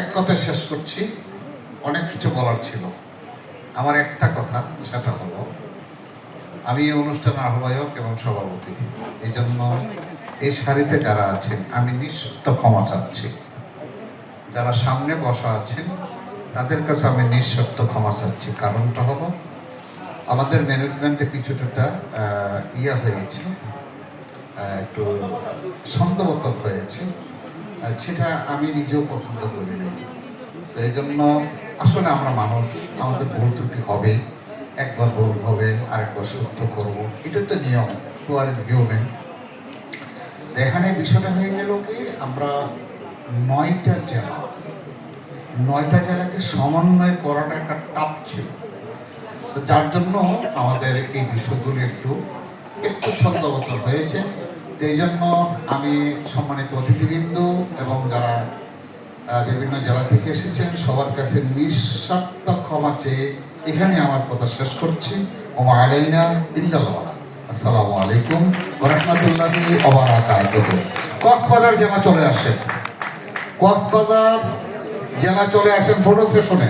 এক কথায় শেষ করছি। অনেক কিছু বলার ছিল। আমার একটা কথা, সেটা হলো, আমি এই অনুষ্ঠানের আহ্বায়ক এবং সভাপতি। এই জন্য এই সারিতে যারা আছেন, আমি নিঃশব্দ ক্ষমা চাচ্ছি। যারা সামনে বসা আছেন, তাদের কাছে আমি নিঃশব্দ ক্ষমা চাচ্ছি। কারণটা হলো, আমাদের ম্যানেজমেন্টে কিছুটা ইয়া হয়েছে একটু ছন্দবতল হয়েছে। সেটা আমি নিজেও পছন্দ করি না। তো এই জন্য আসলে আমরা মানুষ, আমাদের ভুল ত্রুটি হবে, একবার ভুল হবে, আরেকবার সত্য করব। এটা তো নিয়ম টুয়ার ইজ হিউম্যান এখানে বিষয়টা হয়ে গেল কি, আমরা নয়টা জেলা, নয়টা জেলাকে সমন্বয় করাটা একটা টাপ ছিল। যার জন্য আমাদের এই বিষয়গুলো একটু একটু ছন্দবত হয়েছে। এই জন্য আমি সম্মানিত অতিথিবৃন্দ এবং যারা বিভিন্ন জেলা থেকে এসেছেন, সবার কাছে নিঃস্বার্থ ক্ষমা চেয়ে এখানে আমার কথা শেষ করছি। ওমা আলাইনা ইল্লাল্লাহ। আসসালামু আলাইকুম রাহমাতুল্লাহি কক্সবাজার জেলা চলে আসেন। কক্সবাজার জেলা চলে আসেন ফটো সেশনে